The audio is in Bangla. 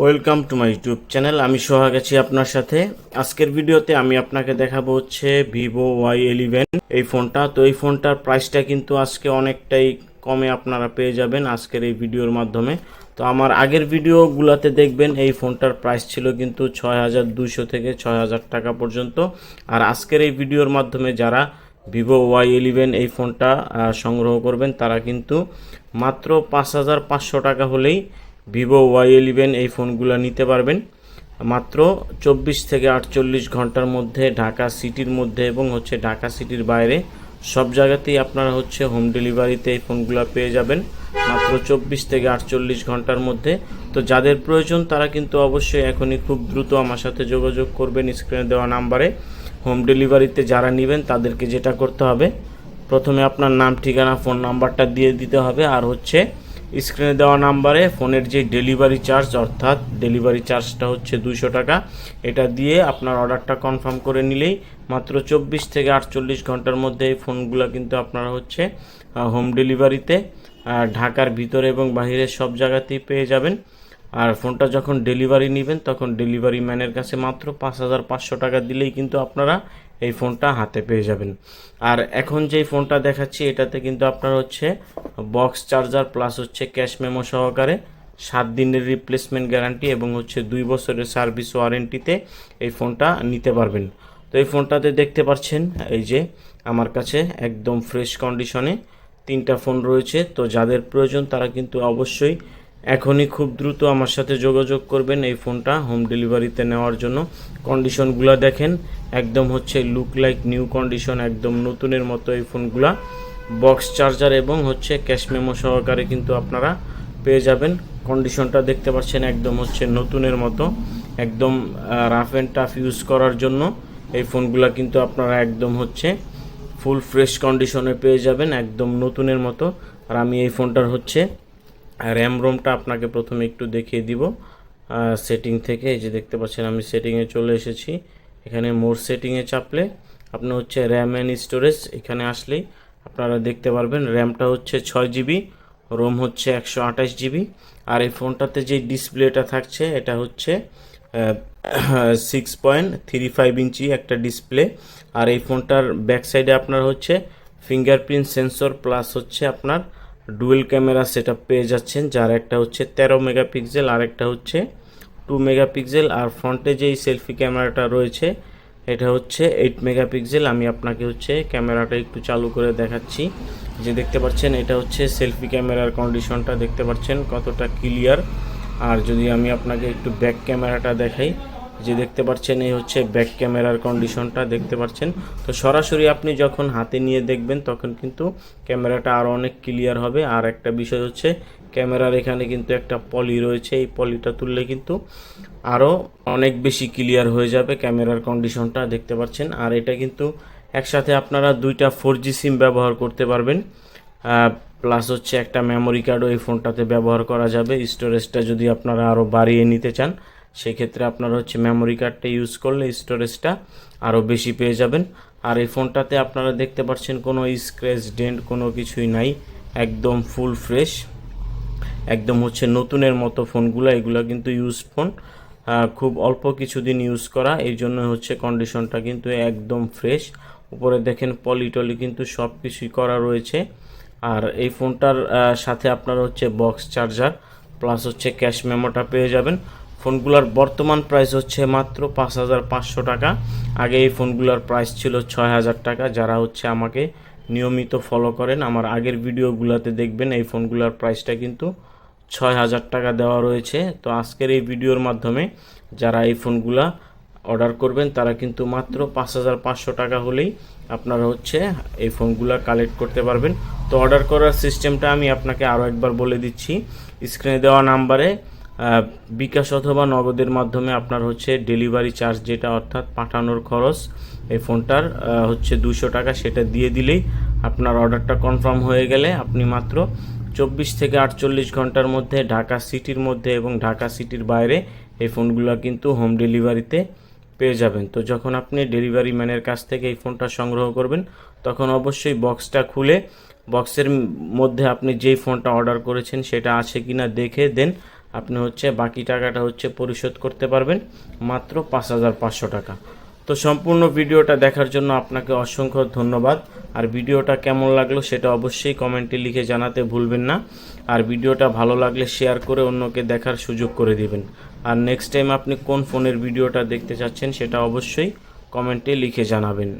Welcome to my YouTube channel আমি সোহাগ আছি আপনার সাথে। আজকের ভিডিওতে আমি আপনাকে দেখাবো হচ্ছে ভিভো ওয়াই এলিভেন এই ফোনটা, তো এই ফোনটার প্রাইসটা কিন্তু আজকে অনেকটাই কমে আপনারা পেয়ে যাবেন আজকের এই ভিডিওর মাধ্যমে। তো আমার আগের ভিডিওগুলোতে দেখবেন এই ফোনটার প্রাইস ছিল কিন্তু ছয় হাজার থেকে ছয় হাজার টাকা পর্যন্ত। আর আজকের এই ভিডিওর মাধ্যমে যারা ভিভো ওয়াই ইলেভেন এই ফোনটা সংগ্রহ করবেন, তারা কিন্তু মাত্র পাঁচ হাজার পাঁচশো টাকা হলেই ভিভো ওয়াই ইলেভেন এই ফোনগুলো নিতে পারবেন। মাত্র চব্বিশ থেকে আটচল্লিশ ঘণ্টার মধ্যে ঢাকা সিটির মধ্যে এবং হচ্ছে ঢাকা সিটির বাইরে সব জায়গাতেই আপনারা হচ্ছে হোম ডেলিভারিতে এই ফোনগুলো পেয়ে যাবেন। মাত্র চব্বিশ থেকে আটচল্লিশ ঘণ্টার মধ্যে। তো যাদের প্রয়োজন তারা কিন্তু অবশ্যই এখনই খুব দ্রুত আমার সাথে যোগাযোগ করবেন স্ক্রিনে দেওয়া নাম্বারে। হোম ডেলিভারিতে যারা নেবেন তাদেরকে যেটা করতে হবে, প্রথমে আপনার নাম, ঠিকানা, ফোন নাম্বারটা দিয়ে দিতে হবে। আর হচ্ছে স্ক্রিনে দেওয়া নাম্বারে ফোনের যে ডেলিভারি চার্জ, অর্থাৎ ডেলিভারি চার্জটা হচ্ছে দুইশো টাকা, এটা দিয়ে আপনার অর্ডারটা কনফার্ম করে নিলেই মাত্র চব্বিশ থেকে আটচল্লিশ ঘণ্টার মধ্যে এই ফোনগুলো কিন্তু আপনারা হচ্ছে হোম ডেলিভারিতে ঢাকার ভিতরে এবং বাইরে সব জায়গাতেই পেয়ে যাবেন। আর ফোনটা যখন ডেলিভারি নেবেন, তখন ডেলিভারি ম্যানের কাছে মাত্র পাঁচ হাজার পাঁচশো টাকা দিলেই কিন্তু আপনারা এই ফোনটা হাতে পেয়ে যাবেন। আর এখন যেই ফোনটা দেখাচ্ছি, এটাতে কিন্তু আপনার হচ্ছে বক্স চার্জার প্লাস হচ্ছে ক্যাশ মেমো সহকারে সাত দিনের রিপ্লেসমেন্ট গ্যারান্টি এবং হচ্ছে দুই বছরের সার্ভিস ওয়ারেন্টিতে এই ফোনটা নিতে পারবেন। তো এই ফোনটাতে দেখতে পাচ্ছেন, এই যে আমার কাছে একদম ফ্রেশ কন্ডিশনে তিনটা ফোন রয়েছে। তো যাদের প্রয়োজন তারা কিন্তু অবশ্যই এখনই খুব দ্রুত আমার সাথে যোগাযোগ করবেন এই ফোনটা হোম ডেলিভারিতে নেওয়ার জন্য। কন্ডিশনগুলো দেখেন, একদম হচ্ছে লুক লাইক নিউ কন্ডিশন একদম নতুনের মতো এই ফোনগুলা। বক্স চার্জার এবং হচ্ছে ক্যাশ মেমো সহকারে কিন্তু আপনারা পেয়ে যাবেন। কন্ডিশনটা দেখতে পাচ্ছেন একদম হচ্ছে নতুনের মতো। একদম রাফ অ্যান্ড টাফ ইউজ করার জন্য এই ফোনগুলা কিন্তু আপনারা একদম হচ্ছে ফুল ফ্রেশ কন্ডিশনে পেয়ে যাবেন, একদম নতুনের মতো। আর আমি এই ফোনটার হচ্ছে র্যাম রোমটা আপনাকে প্রথমে একটু দেখিয়ে দিব। সেটিং থেকে যে দেখতে পাচ্ছেন, আমি সেটিংয়ে চলে এসেছি। এখানে মোর সেটিংয়ে চাপলে আপনি হচ্ছে র্যাম অ্যান্ড স্টোরেজ এখানে আসলেই আপনারা দেখতে পারবেন র্যামটা হচ্ছে ছয় জিবি রোম হচ্ছে একশো আঠাশ জিবি আর এই ফোনটাতে যে ডিসপ্লেটা থাকছে, এটা হচ্ছে six point three five inch একটা ডিসপ্লে আর এই ফোনটার ব্যাক সাইডে আপনার হচ্ছে ফিঙ্গারপ্রিন্ট সেন্সর প্লাস হচ্ছে আপনার ডুয়েল ক্যামেরা সেট পেয়ে যাচ্ছেন, যার একটা হচ্ছে তেরো মেগাপিক্সেল, আর একটা হচ্ছে টু মেগাপিক্সেল, আর ফ্রন্টে যেই সেলফি ক্যামেরাটা রয়েছে, এটা হচ্ছে এইট মেগাপিক্সেল। আমি আপনাকে হচ্ছে ক্যামেরাটা একটু চালু করে দেখাচ্ছি। যে দেখতে পাচ্ছেন, এটা হচ্ছে সেলফি ক্যামেরার কন্ডিশনটা, দেখতে পাচ্ছেন কতটা ক্লিয়ার। আর যদি আমি আপনাকে একটু ব্যাক ক্যামেরাটা দেখাই যে দেখতে পাচ্ছেন, এই হচ্ছে ব্যাক ক্যামেরার কন্ডিশনটা দেখতে পাচ্ছেন। তো সরাসরি আপনি যখন হাতে নিয়ে দেখবেন, তখন কিন্তু ক্যামেরাটা আরও অনেক ক্লিয়ার হবে। আর একটা বিষয় হচ্ছে ক্যামেরার এখানে কিন্তু একটা পলি রয়েছে। এই পলিটা তুললে কিন্তু আরও অনেক বেশি ক্লিয়ার হয়ে যাবে ক্যামেরার কন্ডিশনটা দেখতে পাচ্ছেন। আর এটা কিন্তু একসাথে আপনারা দুইটা ফোর জি সিম ব্যবহার করতে পারবেন। প্লাস হচ্ছে একটা মেমোরি কার্ডও এই ফোনটাতে ব্যবহার করা যাবে। স্টোরেজটা যদি আপনারা আরও বাড়িয়ে নিতে চান সেক্ষেত্রে আপনারা হচ্ছে মেমোরি কার্ডটা ইউজ করলে স্টোরেজটা আরও বেশি পেয়ে যাবেন। আর এই ফোনটাতে আপনারা দেখতে পাচ্ছেন কোনো স্ক্র্যাচ ডেন্ট কোনো কিছুই নাই, একদম ফুল ফ্রেশ একদম হচ্ছে নতুনের মতো ফোনগুলো, এগুলো কিন্তু ইউজ ফোন খুব অল্প কিছুদিন ইউজ করা, এই জন্য হচ্ছে কন্ডিশনটা কিন্তু একদম ফ্রেশ উপরে দেখেন পলিটলি কিন্তু সব কিছুই করা রয়েছে। আর এই ফোনটার সাথে আপনারা হচ্ছে বক্স চার্জার প্লাস হচ্ছে ক্যাশ মেমোটা পেয়ে যাবেন। ফোনগুলোর বর্তমান প্রাইস হচ্ছে মাত্র পাঁচ হাজার পাঁচশো টাকা। আগে এই ফোনগুলোর প্রাইস ছিল ছয় হাজার টাকা। যারা হচ্ছে আমাকে নিয়মিত ফলো করেন, আমার আগের ভিডিওগুলোতে দেখবেন এই ফোনগুলোর প্রাইসটা কিন্তু ছয় হাজার টাকা দেওয়া রয়েছে। তো আজকের এই ভিডিওর মাধ্যমে যারা এই ফোনগুলা অর্ডার করবেন, তারা কিন্তু মাত্র পাঁচ হাজার পাঁচশো টাকা হলেই আপনারা হচ্ছে এই ফোনগুলো কালেক্ট করতে পারবেন। তো অর্ডার করার সিস্টেমটা আমি আপনাকে আরও একবার বলে দিচ্ছি। স্ক্রিনে দেওয়া নাম্বারে বিকাশ অথবা নগদের মাধ্যমে আপনার হচ্ছে ডেলিভারি চার্জ যেটা অর্থাৎ পাঠানোর খরচ, এই ফোনটার হচ্ছে দুশো টাকা সেটা দিয়ে দিলেই আপনার অর্ডারটা কনফার্ম হয়ে গেলে আপনি মাত্র চব্বিশ থেকে আটচল্লিশ ঘণ্টার মধ্যে ঢাকা সিটির মধ্যে এবং ঢাকা সিটির বাইরে এই ফোনগুলো কিন্তু হোম ডেলিভারিতে পেয়ে যাবেন। তো যখন আপনি ডেলিভারি ম্যানের কাছ থেকে এই ফোনটা সংগ্রহ করবেন, তখন অবশ্যই বক্সটা খুলে বক্সের মধ্যে আপনি যেই ফোনটা অর্ডার করেছেন সেটা আছে কিনা দেখে দেন। আপনি হচ্ছে বাকি টাকাটা হচ্ছে পরিশোধ করতে পারবেন, মাত্র পাঁচ হাজার পাঁচশো টাকা। তো সম্পূর্ণ ভিডিওটা দেখার জন্য আপনাকে অসংখ্য ধন্যবাদ। আর ভিডিওটা কেমন লাগল সেটা অবশ্যই কমেন্টে লিখে জানাতে ভুলবেন না। আর ভিডিওটা ভালো লাগলে শেয়ার করে অন্যকে দেখার সুযোগ করে দিবেন। আর নেক্সট টাইম আপনি কোন ফোনের ভিডিওটা দেখতে চাচ্ছেন সেটা অবশ্যই কমেন্টে লিখে জানাবেন।